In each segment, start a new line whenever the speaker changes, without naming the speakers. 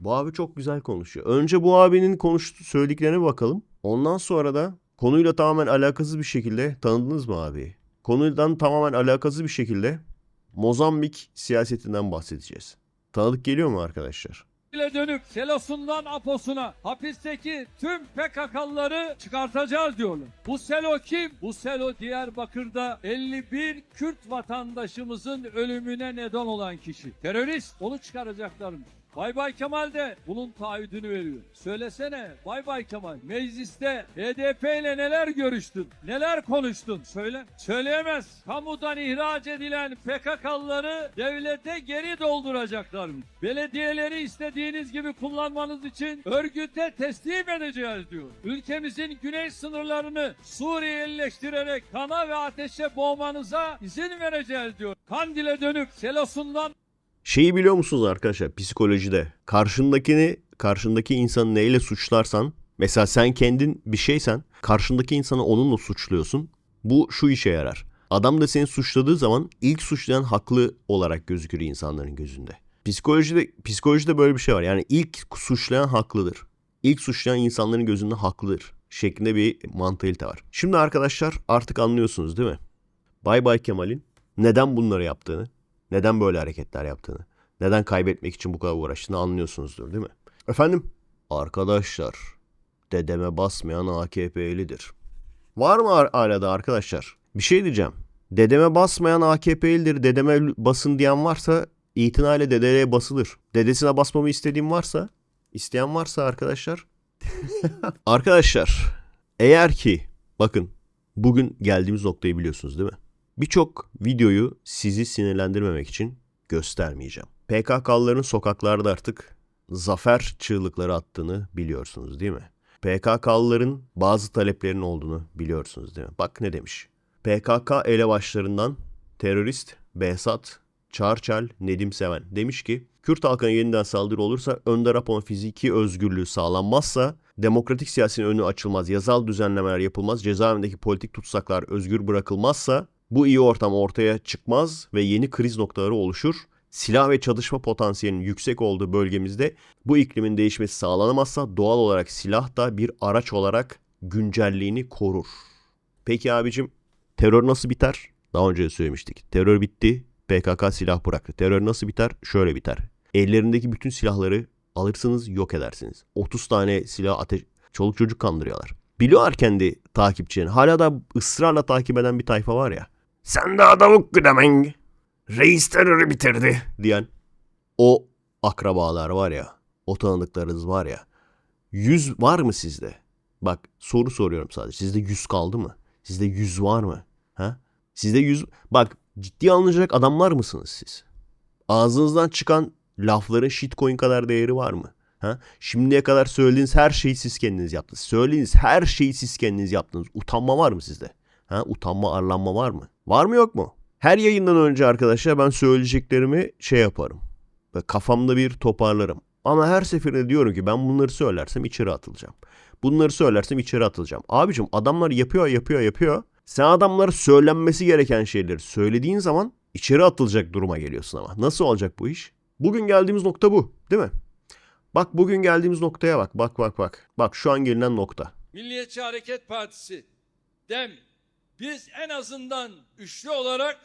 Bu abi çok güzel konuşuyor. Önce bu abinin konuştuğu söylediklerine bakalım. Ondan sonra da konuyla tamamen alakasız bir şekilde tanıdınız mı abi? Konudan tamamen alakasız bir şekilde Mozambik siyasetinden bahsedeceğiz. Tanıdık geliyor mu arkadaşlar?
ile dönüp selosundan aposuna hapisteki tüm PKK'lıları çıkartacağız diyorlar. Bu selo kim? Bu selo Diyarbakır'da 51 Kürt vatandaşımızın ölümüne neden olan kişi. Terörist onu çıkaracaklarmış. Bay Bay Kemal de bunun taahhüdünü veriyor. Söylesene Bay Bay Kemal mecliste HDP ile neler görüştün? Neler konuştun? Söyle. Söyleyemez. Kamudan ihraç edilen PKK'lıları devlete geri dolduracaklarmış. Belediyeleri istediğiniz gibi kullanmanız için örgüte teslim edeceğiz diyor. Ülkemizin güney sınırlarını Suriyelileştirerek kana ve ateşe boğmanıza izin vereceğiz diyor. Kandil'e dönüp selosundan
Şeyi biliyor musunuz arkadaşlar psikolojide? Karşındakini, karşındaki insanı neyle suçlarsan, mesela sen kendin bir şeysen, karşındaki insanı onunla suçluyorsun. Bu şu işe yarar. Adam da seni suçladığı zaman ilk suçlayan haklı olarak gözükür insanların gözünde. Psikolojide, psikolojide böyle bir şey var. Yani ilk suçlayan haklıdır. İlk suçlayan insanların gözünde haklıdır. Şeklinde bir mantalite var. Şimdi arkadaşlar artık anlıyorsunuz değil mi? Bay Bay Kemal'in neden bunları yaptığını, neden böyle hareketler yaptığını, neden kaybetmek için bu kadar uğraştığını anlıyorsunuzdur değil mi? Efendim? Arkadaşlar, dedeme basmayan AKP'lidir. Var mı ar- hala da arkadaşlar? Bir şey diyeceğim. Dedeme basmayan AKP'lidir, dedeme basın diyen varsa itinayla dedeye basılır. Dedesine basmamı istediğim varsa, isteyen varsa arkadaşlar. arkadaşlar, eğer ki bakın bugün geldiğimiz noktayı biliyorsunuz değil mi? Birçok videoyu sizi sinirlendirmemek için göstermeyeceğim. PKK'lıların sokaklarda artık zafer çığlıkları attığını biliyorsunuz değil mi? PKK'lıların bazı taleplerinin olduğunu biliyorsunuz değil mi? Bak ne demiş. PKK elebaşlarından terörist Behzat Çarçal Nedim Seven demiş ki Kürt halkına yeniden saldırı olursa Önder Apo'nun fiziki özgürlüğü sağlanmazsa demokratik siyasetin önü açılmaz, yasal düzenlemeler yapılmaz, cezaevindeki politik tutsaklar özgür bırakılmazsa bu iyi ortam ortaya çıkmaz ve yeni kriz noktaları oluşur. Silah ve çatışma potansiyelinin yüksek olduğu bölgemizde bu iklimin değişmesi sağlanamazsa doğal olarak silah da bir araç olarak güncelliğini korur. Peki abicim terör nasıl biter? Daha önce de söylemiştik. Terör bitti, PKK silah bıraktı. Terör nasıl biter? Şöyle biter. Ellerindeki bütün silahları alırsınız yok edersiniz. 30 tane silah ateş... Çoluk çocuk kandırıyorlar. Biliyorlar kendi takipçilerini. Hala da ısrarla takip eden bir tayfa var ya. Sen de adamı güdemen. Reis terörü bitirdi. Diyen. O akrabalar var ya. O tanıdıklarınız var ya. Yüz var mı sizde? Bak soru soruyorum sadece. Sizde yüz kaldı mı? Sizde yüz var mı? Ha? Sizde yüz... Bak ciddi alınacak adamlar mısınız siz? Ağzınızdan çıkan lafların shitcoin kadar değeri var mı? Ha? Şimdiye kadar söylediğiniz her şeyi siz kendiniz yaptınız. Söylediğiniz her şeyi siz kendiniz yaptınız. Utanma var mı sizde? Ha? Utanma, arlanma var mı? Var mı yok mu? Her yayından önce arkadaşlar ben söyleyeceklerimi şey yaparım. Ve kafamda bir toparlarım. Ama her seferinde diyorum ki ben bunları söylersem içeri atılacağım. Bunları söylersem içeri atılacağım. Abicim adamlar yapıyor yapıyor yapıyor. Sen adamlara söylenmesi gereken şeyleri söylediğin zaman içeri atılacak duruma geliyorsun ama. Nasıl olacak bu iş? Bugün geldiğimiz nokta bu değil mi? Bak bugün geldiğimiz noktaya bak. Bak bak bak. Bak şu an gelinen nokta.
Milliyetçi Hareket Partisi, DEM, biz en azından üçlü olarak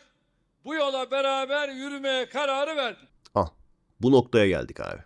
bu yola beraber yürümeye kararı verdik.
Al. Bu noktaya geldik abi.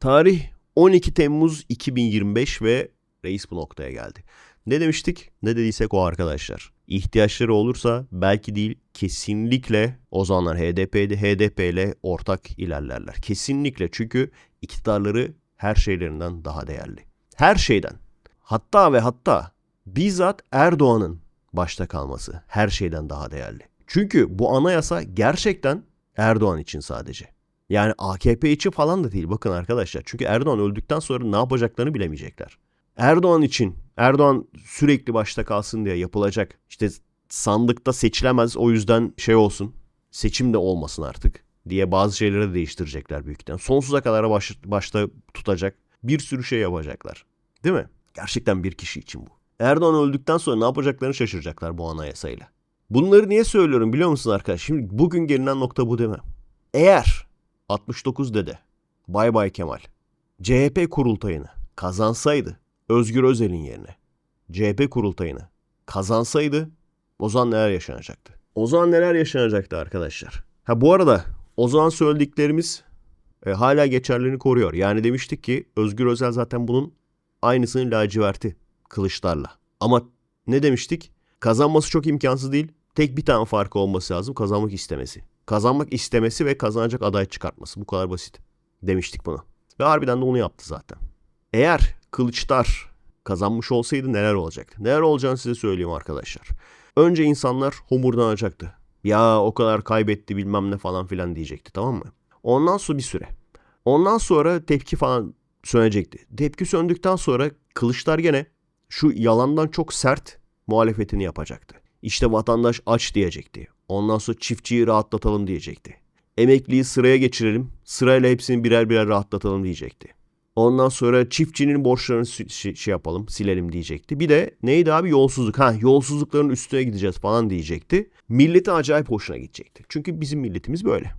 Tarih 12 Temmuz 2025 ve reis bu noktaya geldi. Ne demiştik? Ne dediysek o arkadaşlar. İhtiyaçları olursa belki değil kesinlikle o zamanlar HDP'de HDP ile ortak ilerlerler. Kesinlikle çünkü iktidarları her şeylerinden daha değerli. Her şeyden. Hatta ve hatta bizzat Erdoğan'ın başta kalması her şeyden daha değerli. Çünkü bu anayasa gerçekten Erdoğan için sadece. Yani AKP için falan da değil bakın arkadaşlar. Çünkü Erdoğan öldükten sonra ne yapacaklarını bilemeyecekler. Erdoğan için Erdoğan sürekli başta kalsın diye yapılacak işte sandıkta seçilemez o yüzden şey olsun seçim de olmasın artık diye bazı şeyleri de değiştirecekler büyük ihtimalle. Sonsuza kadar baş, başta tutacak bir sürü şey yapacaklar. Değil mi? Gerçekten bir kişi için bu. Erdoğan öldükten sonra ne yapacaklarını şaşıracaklar bu anayasayla. Bunları niye söylüyorum biliyor musun arkadaşlar? Şimdi bugün gelinen nokta bu mi? Eğer 69 dede, Bay Bay Kemal CHP kurultayını kazansaydı Özgür Özel'in yerine CHP kurultayını kazansaydı o zaman neler yaşanacaktı? O zaman neler yaşanacaktı arkadaşlar? Ha bu arada o zaman söylediklerimiz e, hala geçerliliğini koruyor. Yani demiştik ki Özgür Özel zaten bunun aynısının laciverti kılıçlarla. Ama ne demiştik? Kazanması çok imkansız değil. Tek bir tane farkı olması lazım kazanmak istemesi. Kazanmak istemesi ve kazanacak aday çıkartması. Bu kadar basit. Demiştik bunu. Ve harbiden de onu yaptı zaten. Eğer Kılıçlar kazanmış olsaydı neler olacaktı? Neler olacağını size söyleyeyim arkadaşlar. Önce insanlar homurdanacaktı. Ya o kadar kaybetti bilmem ne falan filan diyecekti tamam mı? Ondan sonra bir süre. Ondan sonra tepki falan sönecekti. Tepki söndükten sonra Kılıçlar gene şu yalandan çok sert muhalefetini yapacaktı. İşte vatandaş aç diyecekti. Ondan sonra çiftçiyi rahatlatalım diyecekti. Emekliyi sıraya geçirelim, sırayla hepsini birer birer rahatlatalım diyecekti. Ondan sonra çiftçinin borçlarını şey yapalım, silelim diyecekti. Bir de neydi abi yolsuzluk. Ha yolsuzlukların üstüne gideceğiz falan diyecekti. Millete acayip hoşuna gidecekti. Çünkü bizim milletimiz böyle.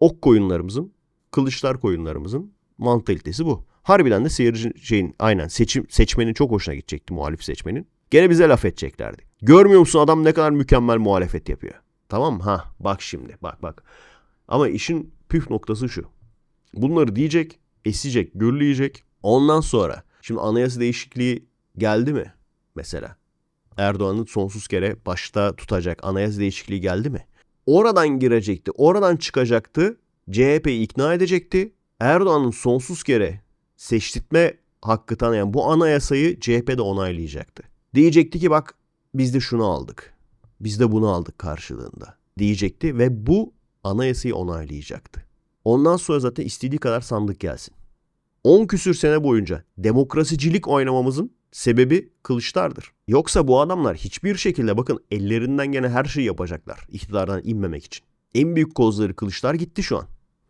Ok koyunlarımızın, kılıçlar koyunlarımızın mantalitesi bu. Harbiden de seyirci şeyin aynen seçim seçmenin çok hoşuna gidecekti muhalif seçmenin. Gene bize laf edeceklerdi. Görmüyor musun adam ne kadar mükemmel muhalefet yapıyor. Tamam? Ha bak şimdi bak bak. Ama işin püf noktası şu. Bunları diyecek, esecek, gürleyecek. Ondan sonra şimdi anayasa değişikliği geldi mi mesela? Erdoğan'ın sonsuz kere başta tutacak anayasa değişikliği geldi mi? Oradan girecekti, oradan çıkacaktı. CHP'yi ikna edecekti. Erdoğan'ın sonsuz kere seçtirtme hakkı tanıyan bu anayasayı CHP de onaylayacaktı. Diyecekti ki bak biz de şunu aldık. Biz de bunu aldık karşılığında. Diyecekti ve bu anayasayı onaylayacaktı. Ondan sonra zaten istediği kadar sandık gelsin. 10 küsür sene boyunca demokrasicilik oynamamızın sebebi kılıçlardır. Yoksa bu adamlar hiçbir şekilde bakın ellerinden gene her şeyi yapacaklar iktidardan inmemek için. En büyük kozları kılıçlar gitti şu an.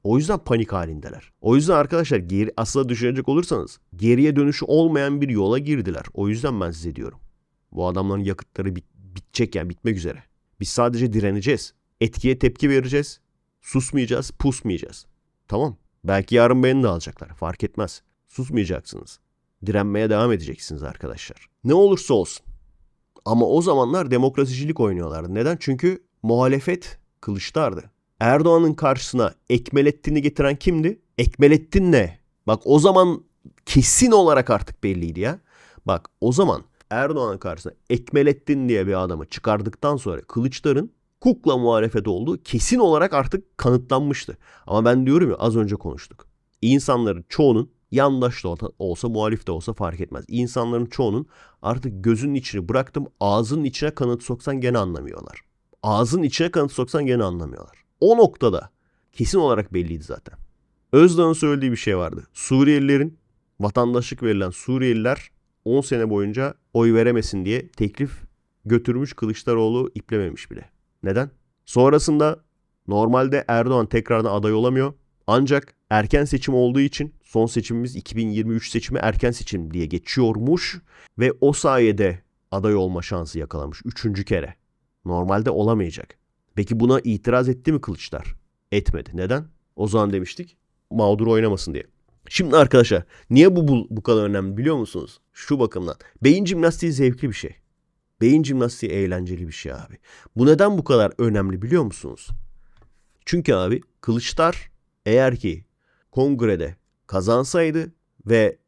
O yüzden panik halindeler. O yüzden arkadaşlar geri asla düşünecek olursanız geriye dönüşü olmayan bir yola girdiler. O yüzden ben size diyorum. Bu adamların yakıtları bit- bitecek yani bitmek üzere. Biz sadece direneceğiz. Etkiye tepki vereceğiz. Susmayacağız, pusmayacağız. Tamam. Belki yarın beni de alacaklar. Fark etmez. Susmayacaksınız. Direnmeye devam edeceksiniz arkadaşlar. Ne olursa olsun. Ama o zamanlar demokrasicilik oynuyorlardı. Neden? Çünkü muhalefet kılıçlardı. Erdoğan'ın karşısına Ekmelettin'i getiren kimdi? Ekmelettin ne? Bak o zaman kesin olarak artık belliydi ya. Bak o zaman Erdoğan'ın karşısına Ekmelettin diye bir adamı çıkardıktan sonra Kılıçdar'ın kukla muhalefet olduğu kesin olarak artık kanıtlanmıştı. Ama ben diyorum ya az önce konuştuk. İnsanların çoğunun yandaş da olsa, muhalif de olsa fark etmez. İnsanların çoğunun artık gözünün içini bıraktım ağzının içine kanıt soksan gene anlamıyorlar. Ağzın içine kanıt soksan gene anlamıyorlar. O noktada kesin olarak belliydi zaten. Özdağ'ın söylediği bir şey vardı. Suriyelilerin vatandaşlık verilen Suriyeliler 10 sene boyunca oy veremesin diye teklif götürmüş Kılıçdaroğlu iplememiş bile. Neden? Sonrasında normalde Erdoğan tekrardan aday olamıyor. Ancak erken seçim olduğu için son seçimimiz 2023 seçimi erken seçim diye geçiyormuş ve o sayede aday olma şansı yakalamış üçüncü kere. Normalde olamayacak. Peki buna itiraz etti mi Kılıçlar? Etmedi. Neden? O zaman demiştik mağdur oynamasın diye. Şimdi arkadaşlar niye bu, bu bu kadar önemli biliyor musunuz? Şu bakımdan. Beyin jimnastiği zevkli bir şey. Beyin jimnastiği eğlenceli bir şey abi. Bu neden bu kadar önemli biliyor musunuz? Çünkü abi Kılıçlar eğer ki kongrede kazansaydı ve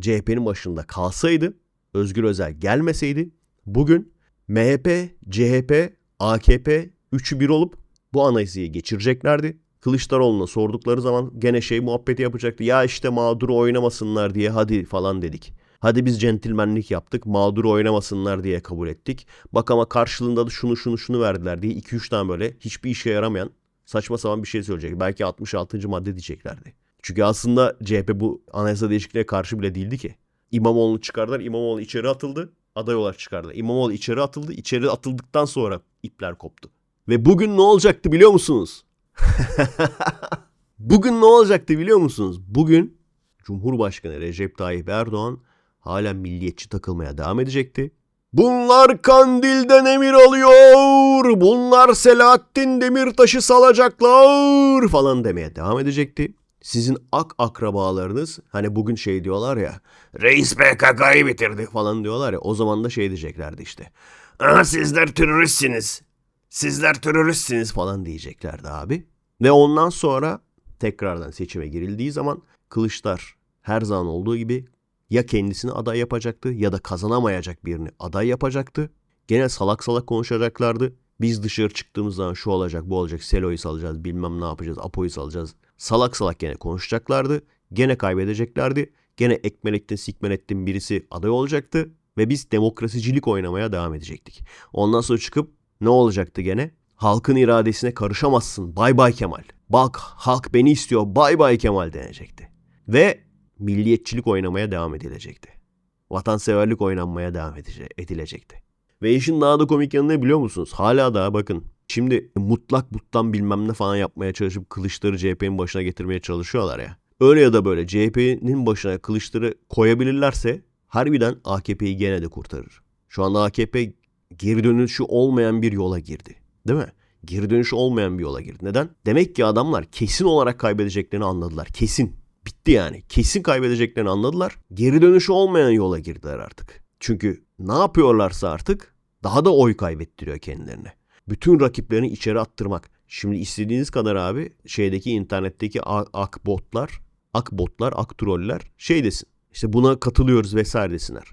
CHP'nin başında kalsaydı, Özgür Özel gelmeseydi bugün MHP, CHP, AKP üçü bir olup bu anayasayı geçireceklerdi. Kılıçdaroğlu'na sordukları zaman gene şey muhabbeti yapacaktı. Ya işte mağduru oynamasınlar diye hadi falan dedik. Hadi biz centilmenlik yaptık. Mağduru oynamasınlar diye kabul ettik. Bak ama karşılığında da şunu şunu şunu verdiler diye 2-3 tane böyle hiçbir işe yaramayan saçma sapan bir şey söyleyecek. Belki 66. madde diyeceklerdi. Çünkü aslında CHP bu anayasa değişikliğine karşı bile değildi ki. İmamoğlu'nu çıkardılar. İmamoğlu içeri atıldı. Aday olarak çıkardılar. İmamoğlu içeri atıldı. İçeri atıldıktan sonra ipler koptu. Ve bugün ne olacaktı biliyor musunuz? bugün ne olacaktı biliyor musunuz? Bugün Cumhurbaşkanı Recep Tayyip Erdoğan hala milliyetçi takılmaya devam edecekti. Bunlar Kandil'den emir alıyor. Bunlar Selahattin Demirtaş'ı salacaklar falan demeye devam edecekti. Sizin ak akrabalarınız hani bugün şey diyorlar ya reis PKK'yı bitirdi falan diyorlar ya o zaman da şey diyeceklerdi işte. Aa, sizler teröristsiniz. Sizler teröristsiniz falan diyeceklerdi abi. Ve ondan sonra tekrardan seçime girildiği zaman Kılıçlar her zaman olduğu gibi ya kendisini aday yapacaktı ya da kazanamayacak birini aday yapacaktı. Gene salak salak konuşacaklardı. Biz dışarı çıktığımız zaman şu olacak bu olacak Selo'yu salacağız bilmem ne yapacağız Apo'yu salacağız. Salak salak gene konuşacaklardı. Gene kaybedeceklerdi. Gene ekmelettin sikmelettin birisi aday olacaktı. Ve biz demokrasicilik oynamaya devam edecektik. Ondan sonra çıkıp ne olacaktı gene? Halkın iradesine karışamazsın bay bay Kemal. Bak halk beni istiyor bay bay Kemal denecekti. Ve milliyetçilik oynamaya devam edilecekti. Vatanseverlik oynanmaya devam edilecekti. Ve işin daha da komik yanı ne biliyor musunuz? Hala da bakın şimdi mutlak buttan bilmem ne falan yapmaya çalışıp kılıçları CHP'nin başına getirmeye çalışıyorlar ya. Öyle ya da böyle CHP'nin başına kılıçları koyabilirlerse harbiden AKP'yi gene de kurtarır. Şu anda AKP geri dönüşü olmayan bir yola girdi. Değil mi? Geri dönüşü olmayan bir yola girdi. Neden? Demek ki adamlar kesin olarak kaybedeceklerini anladılar. Kesin. Bitti yani. Kesin kaybedeceklerini anladılar. Geri dönüşü olmayan yola girdiler artık. Çünkü ne yapıyorlarsa artık daha da oy kaybettiriyor kendilerine. Bütün rakiplerini içeri attırmak. Şimdi istediğiniz kadar abi şeydeki internetteki a- ak botlar, ak botlar, ak troller şey desin. İşte buna katılıyoruz vesaire desinler.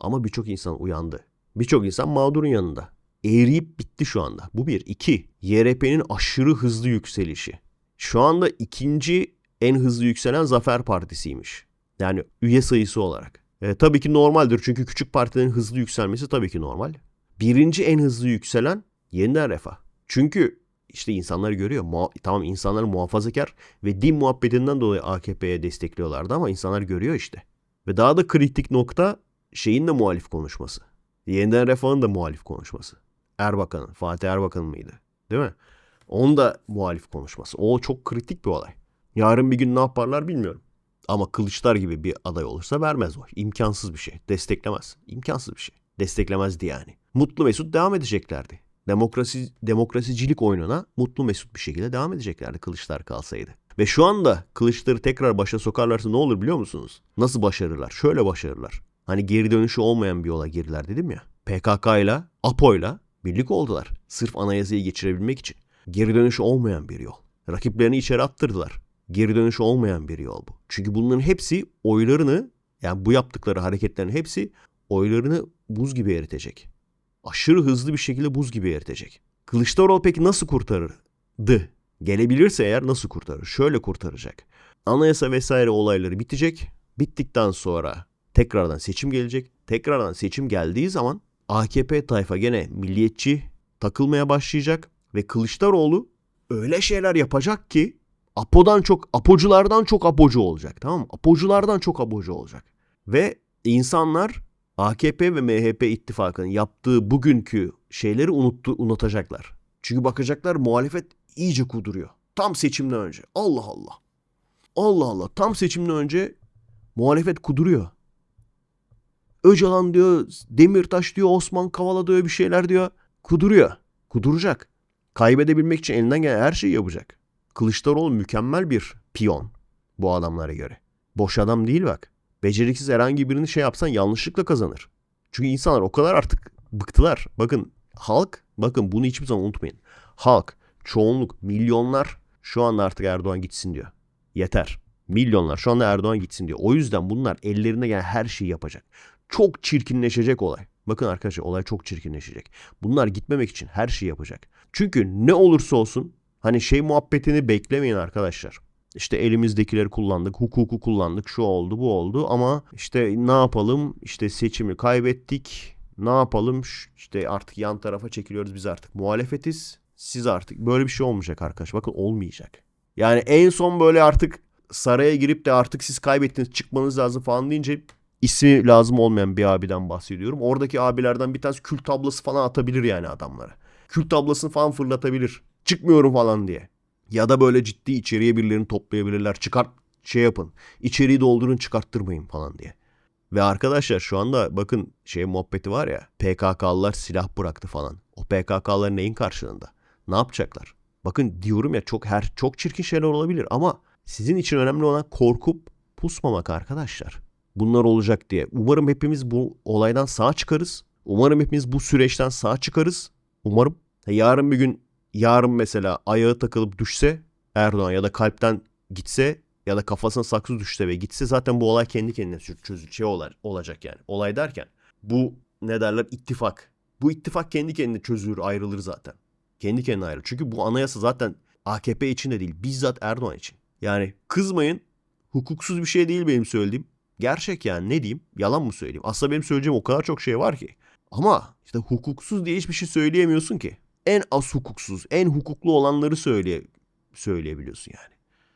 Ama birçok insan uyandı. Birçok insan mağdurun yanında. Eğriyip bitti şu anda. Bu bir. iki YRP'nin aşırı hızlı yükselişi. Şu anda ikinci en hızlı yükselen Zafer Partisi'ymiş. Yani üye sayısı olarak. E, tabii ki normaldir çünkü küçük partilerin hızlı yükselmesi tabii ki normal. Birinci en hızlı yükselen Yeniden Refah. Çünkü işte insanlar görüyor. Muha- tamam insanlar muhafazakar ve din muhabbetinden dolayı AKP'ye destekliyorlardı ama insanlar görüyor işte. Ve daha da kritik nokta şeyin de muhalif konuşması. Yeniden Refah'ın da muhalif konuşması. Erbakan'ın, Fatih Erbakan mıydı? Değil mi? Onun da muhalif konuşması. O çok kritik bir olay. Yarın bir gün ne yaparlar bilmiyorum. Ama Kılıçlar gibi bir aday olursa vermez o. İmkansız bir şey. Desteklemez. İmkansız bir şey. Desteklemezdi yani. Mutlu Mesut devam edeceklerdi. Demokrasi, demokrasicilik oyununa mutlu mesut bir şekilde devam edeceklerdi Kılıçlar kalsaydı. Ve şu anda Kılıçları tekrar başa sokarlarsa ne olur biliyor musunuz? Nasıl başarırlar? Şöyle başarırlar. Hani geri dönüşü olmayan bir yola girdiler dedim ya. PKK ile APO ile birlik oldular. Sırf anayasayı geçirebilmek için. Geri dönüşü olmayan bir yol. Rakiplerini içeri attırdılar. Geri dönüşü olmayan bir yol bu. Çünkü bunların hepsi oylarını yani bu yaptıkları hareketlerin hepsi oylarını buz gibi eritecek. Aşırı hızlı bir şekilde buz gibi eritecek. Kılıçdaroğlu peki nasıl kurtarırdı? Gelebilirse eğer nasıl kurtarır? Şöyle kurtaracak. Anayasa vesaire olayları bitecek. Bittikten sonra tekrardan seçim gelecek. Tekrardan seçim geldiği zaman AKP tayfa gene milliyetçi takılmaya başlayacak ve Kılıçdaroğlu öyle şeyler yapacak ki Apo'dan çok apoculardan çok apocu olacak tamam mı? Apoculardan çok apocu olacak. Ve insanlar AKP ve MHP ittifakının yaptığı bugünkü şeyleri unuttu, unutacaklar. Çünkü bakacaklar muhalefet iyice kuduruyor. Tam seçimden önce. Allah Allah. Allah Allah. Tam seçimden önce muhalefet kuduruyor. Öcalan diyor, Demirtaş diyor, Osman Kavala diyor bir şeyler diyor. Kuduruyor. Kuduracak. Kaybedebilmek için elinden gelen her şeyi yapacak. Kılıçdaroğlu mükemmel bir piyon bu adamlara göre. Boş adam değil bak. Beceriksiz herhangi birini şey yapsan yanlışlıkla kazanır. Çünkü insanlar o kadar artık bıktılar. Bakın halk, bakın bunu hiçbir zaman unutmayın. Halk, çoğunluk, milyonlar şu anda artık Erdoğan gitsin diyor. Yeter. Milyonlar şu anda Erdoğan gitsin diyor. O yüzden bunlar ellerine gelen her şeyi yapacak. Çok çirkinleşecek olay. Bakın arkadaşlar olay çok çirkinleşecek. Bunlar gitmemek için her şeyi yapacak. Çünkü ne olursa olsun hani şey muhabbetini beklemeyin arkadaşlar. İşte elimizdekileri kullandık, hukuku kullandık, şu oldu, bu oldu ama işte ne yapalım? İşte seçimi kaybettik. Ne yapalım? İşte artık yan tarafa çekiliyoruz biz artık muhalefetiz. Siz artık böyle bir şey olmayacak arkadaş. Bakın olmayacak. Yani en son böyle artık saraya girip de artık siz kaybettiniz çıkmanız lazım falan deyince ismi lazım olmayan bir abiden bahsediyorum. Oradaki abilerden bir tanesi kül tablası falan atabilir yani adamlara. Kül tablasını falan fırlatabilir. Çıkmıyorum falan diye. Ya da böyle ciddi içeriye birilerini toplayabilirler. Çıkart şey yapın. İçeriği doldurun çıkarttırmayın falan diye. Ve arkadaşlar şu anda bakın şey muhabbeti var ya PKK'lılar silah bıraktı falan. O PKK'ların neyin karşılığında? Ne yapacaklar? Bakın diyorum ya çok her çok çirkin şeyler olabilir ama Sizin için önemli olan korkup pusmamak arkadaşlar. Bunlar olacak diye. Umarım hepimiz bu olaydan sağ çıkarız. Umarım hepimiz bu süreçten sağ çıkarız. Umarım. Yarın bir gün yarın mesela ayağı takılıp düşse Erdoğan ya da kalpten gitse ya da kafasına saksı düşse ve gitse zaten bu olay kendi kendine çö- çözü şey olacak yani. Olay derken bu ne derler ittifak. Bu ittifak kendi kendine çözülür ayrılır zaten. Kendi kendine ayrılır. Çünkü bu anayasa zaten AKP için de değil bizzat Erdoğan için. Yani kızmayın hukuksuz bir şey değil benim söylediğim. Gerçek yani ne diyeyim yalan mı söyleyeyim. Aslında benim söyleyeceğim o kadar çok şey var ki. Ama işte hukuksuz diye hiçbir şey söyleyemiyorsun ki. En az hukuksuz, en hukuklu olanları söyleye, söyleyebiliyorsun yani.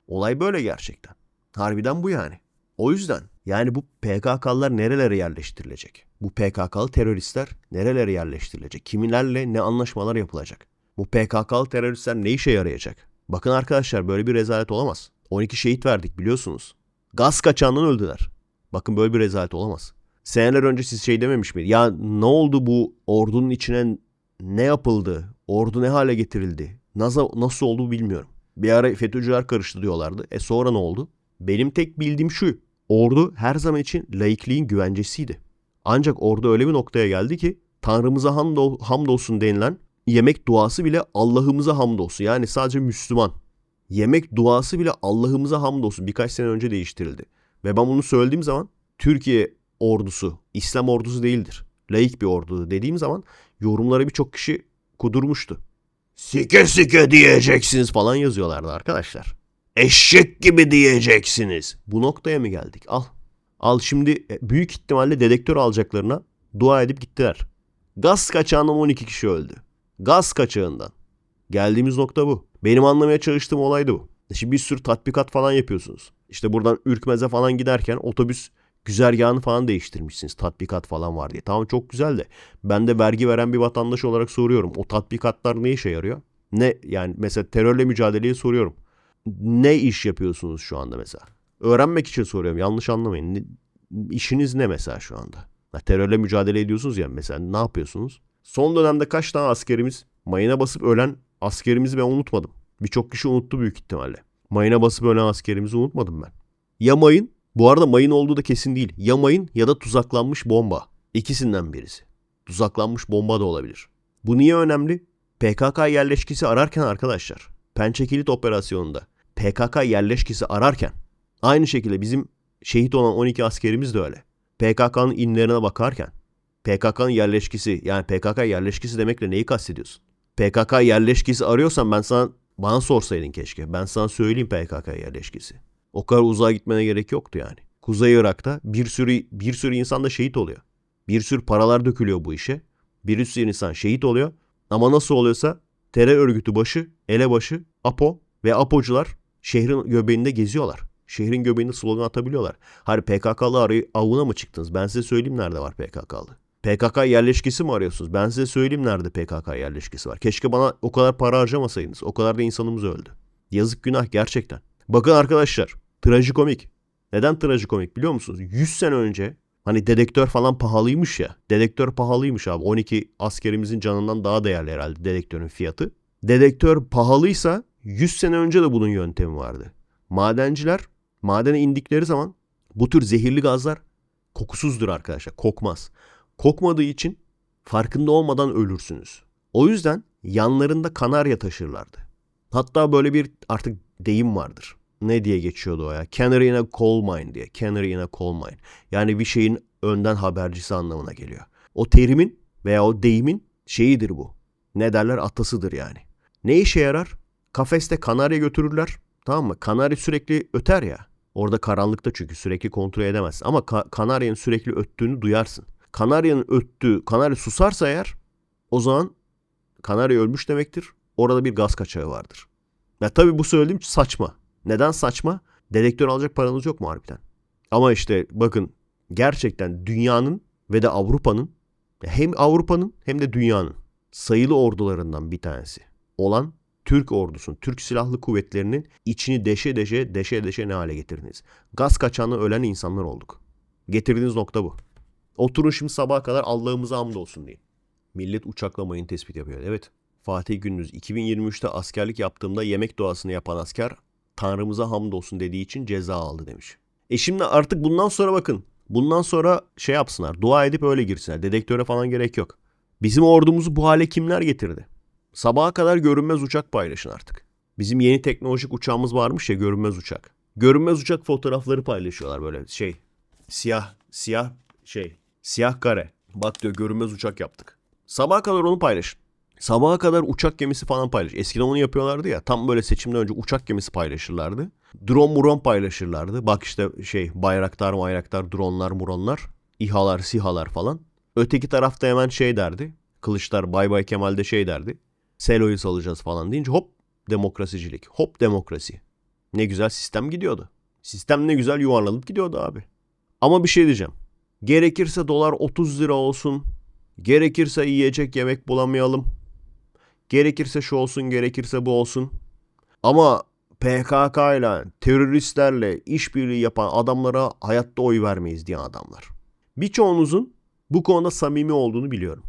Olay böyle gerçekten. Harbiden bu yani. O yüzden yani bu PKK'lılar nerelere yerleştirilecek? Bu PKK'lı teröristler nerelere yerleştirilecek? Kimilerle ne anlaşmalar yapılacak? Bu PKK'lı teröristler ne işe yarayacak? Bakın arkadaşlar böyle bir rezalet olamaz. 12 şehit verdik biliyorsunuz. Gaz kaçağından öldüler. Bakın böyle bir rezalet olamaz. Seneler önce siz şey dememiş miydi? Ya ne oldu bu ordunun içine ne yapıldı? Ordu ne hale getirildi? Nasıl, nasıl oldu bilmiyorum. Bir ara FETÖ'cüler karıştı diyorlardı. E sonra ne oldu? Benim tek bildiğim şu. Ordu her zaman için laikliğin güvencesiydi. Ancak ordu öyle bir noktaya geldi ki Tanrımıza hamdo, hamdolsun denilen yemek duası bile Allah'ımıza hamdolsun. Yani sadece Müslüman. Yemek duası bile Allah'ımıza hamdolsun. Birkaç sene önce değiştirildi. Ve ben bunu söylediğim zaman Türkiye ordusu, İslam ordusu değildir. Laik bir ordu dediğim zaman yorumlara birçok kişi kudurmuştu. Sike sike diyeceksiniz falan yazıyorlardı arkadaşlar. Eşek gibi diyeceksiniz. Bu noktaya mı geldik? Al. Al şimdi e, büyük ihtimalle dedektör alacaklarına dua edip gittiler. Gaz kaçağından 12 kişi öldü. Gaz kaçağından. Geldiğimiz nokta bu. Benim anlamaya çalıştığım olay da bu. Şimdi bir sürü tatbikat falan yapıyorsunuz. İşte buradan Ürkmez'e falan giderken otobüs güzergahını falan değiştirmişsiniz. Tatbikat falan var diye. Tamam çok güzel de ben de vergi veren bir vatandaş olarak soruyorum. O tatbikatlar ne işe yarıyor? Ne yani mesela terörle mücadeleye soruyorum. Ne iş yapıyorsunuz şu anda mesela? Öğrenmek için soruyorum. Yanlış anlamayın. Ne, işiniz ne mesela şu anda? Ha, terörle mücadele ediyorsunuz ya mesela ne yapıyorsunuz? Son dönemde kaç tane askerimiz mayına basıp ölen askerimizi ben unutmadım. Birçok kişi unuttu büyük ihtimalle. Mayına basıp ölen askerimizi unutmadım ben. Ya mayın, bu arada mayın olduğu da kesin değil. Ya mayın ya da tuzaklanmış bomba. İkisinden birisi. Tuzaklanmış bomba da olabilir. Bu niye önemli? PKK yerleşkesi ararken arkadaşlar, Pençekilit operasyonunda PKK yerleşkesi ararken aynı şekilde bizim şehit olan 12 askerimiz de öyle. PKK'nın inlerine bakarken PKK'nın yerleşkesi yani PKK yerleşkesi demekle neyi kastediyorsun? PKK yerleşkesi arıyorsan ben sana bana sorsaydın keşke. Ben sana söyleyeyim PKK yerleşkesi. O kadar uzağa gitmene gerek yoktu yani. Kuzey Irak'ta bir sürü bir sürü insan da şehit oluyor. Bir sürü paralar dökülüyor bu işe. Bir sürü insan şehit oluyor. Ama nasıl oluyorsa terör örgütü başı, elebaşı, APO ve APO'cular şehrin göbeğinde geziyorlar. Şehrin göbeğinde slogan atabiliyorlar. Hani PKK'lı arayı avına mı çıktınız? Ben size söyleyeyim nerede var PKK'lı. PKK yerleşkesi mi arıyorsunuz? Ben size söyleyeyim nerede PKK yerleşkesi var. Keşke bana o kadar para harcamasaydınız. O kadar da insanımız öldü. Yazık günah gerçekten. Bakın arkadaşlar trajikomik. Neden trajikomik biliyor musunuz? 100 sene önce hani dedektör falan pahalıymış ya. Dedektör pahalıymış abi. 12 askerimizin canından daha değerli herhalde dedektörün fiyatı. Dedektör pahalıysa 100 sene önce de bunun yöntemi vardı. Madenciler madene indikleri zaman bu tür zehirli gazlar kokusuzdur arkadaşlar. Kokmaz. Kokmadığı için farkında olmadan ölürsünüz. O yüzden yanlarında kanarya taşırlardı. Hatta böyle bir artık deyim vardır. Ne diye geçiyordu o ya? Canary in a coal mine diye. Canary in a coal mine. Yani bir şeyin önden habercisi anlamına geliyor. O terimin veya o deyimin şeyidir bu. Ne derler atasıdır yani. Ne işe yarar? Kafeste kanarya götürürler. Tamam mı? Kanarya sürekli öter ya. Orada karanlıkta çünkü sürekli kontrol edemezsin. Ama ka- kanaryanın sürekli öttüğünü duyarsın. Kanaryanın öttüğü, kanarya susarsa eğer o zaman kanarya ölmüş demektir. Orada bir gaz kaçağı vardır. Ya tabii bu söylediğim saçma. Neden saçma? Dedektör alacak paranız yok mu harbiden? Ama işte bakın gerçekten dünyanın ve de Avrupa'nın hem Avrupa'nın hem de dünyanın sayılı ordularından bir tanesi olan Türk ordusunun, Türk Silahlı Kuvvetleri'nin içini deşe deşe deşe deşe ne hale getirdiniz? Gaz kaçağına ölen insanlar olduk. Getirdiğiniz nokta bu. Oturun şimdi sabaha kadar Allah'ımıza hamdolsun deyin. Millet uçakla mayın tespit yapıyor. Evet. Fatih Gündüz 2023'te askerlik yaptığımda yemek doğasını yapan asker Tanrımıza hamdolsun dediği için ceza aldı demiş. E şimdi artık bundan sonra bakın. Bundan sonra şey yapsınlar. Dua edip öyle girsinler. Dedektöre falan gerek yok. Bizim ordumuzu bu hale kimler getirdi? Sabaha kadar görünmez uçak paylaşın artık. Bizim yeni teknolojik uçağımız varmış ya görünmez uçak. Görünmez uçak fotoğrafları paylaşıyorlar böyle şey. Siyah, siyah şey. Siyah kare. Bak diyor görünmez uçak yaptık. Sabaha kadar onu paylaşın. Sabaha kadar uçak gemisi falan paylaş. Eskiden onu yapıyorlardı ya. Tam böyle seçimden önce uçak gemisi paylaşırlardı. Drone muron paylaşırlardı. Bak işte şey bayraktar bayraktar dronlar muronlar. İHA'lar SİHA'lar falan. Öteki tarafta hemen şey derdi. Kılıçlar Bay Bay Kemal'de şey derdi. Selo'yu salacağız falan deyince hop demokrasicilik. Hop demokrasi. Ne güzel sistem gidiyordu. Sistem ne güzel yuvarlanıp gidiyordu abi. Ama bir şey diyeceğim. Gerekirse dolar 30 lira olsun. Gerekirse yiyecek yemek bulamayalım. Gerekirse şu olsun, gerekirse bu olsun. Ama PKK ile teröristlerle işbirliği yapan adamlara hayatta oy vermeyiz diyen adamlar. Birçoğunuzun bu konuda samimi olduğunu biliyorum.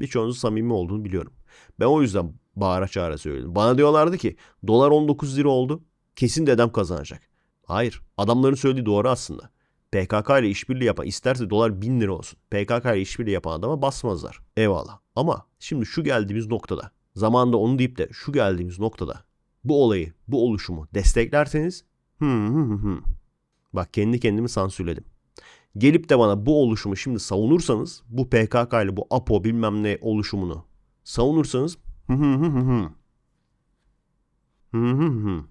Birçoğunuzun samimi olduğunu biliyorum. Ben o yüzden bağıra çağıra söyledim. Bana diyorlardı ki dolar 19 lira oldu. Kesin dedem kazanacak. Hayır. Adamların söylediği doğru aslında. PKK ile işbirliği yapan isterse dolar 1000 lira olsun. PKK ile işbirliği yapan adama basmazlar. Eyvallah. Ama şimdi şu geldiğimiz noktada zamanında onu deyip de şu geldiğimiz noktada bu olayı, bu oluşumu desteklerseniz hı hı hı. Bak kendi kendimi sansürledim. Gelip de bana bu oluşumu şimdi savunursanız bu PKK ile bu APO bilmem ne oluşumunu savunursanız hı.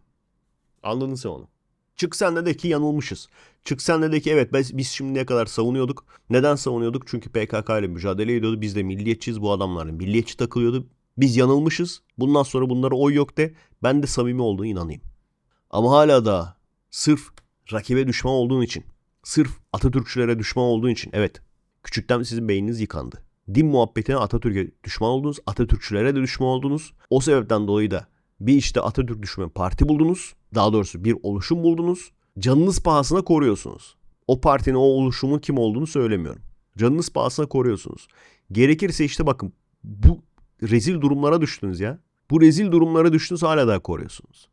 Anladın sen onu. Çık sen de de ki yanılmışız. Çık sen de de ki evet biz, biz şimdiye kadar savunuyorduk. Neden savunuyorduk? Çünkü PKK ile mücadele ediyordu. Biz de milliyetçiyiz bu adamlar. Milliyetçi takılıyordu. Biz yanılmışız. Bundan sonra bunlara oy yok de. Ben de samimi olduğunu inanayım. Ama hala da sırf rakibe düşman olduğun için, sırf Atatürkçülere düşman olduğun için evet küçükten sizin beyniniz yıkandı. Din muhabbetine Atatürk'e düşman oldunuz, Atatürkçülere de düşman oldunuz. O sebepten dolayı da bir işte Atatürk düşmanı parti buldunuz. Daha doğrusu bir oluşum buldunuz. Canınız pahasına koruyorsunuz. O partinin o oluşumun kim olduğunu söylemiyorum. Canınız pahasına koruyorsunuz. Gerekirse işte bakın bu rezil durumlara düştünüz ya. Bu rezil durumlara düştünüz hala daha koruyorsunuz.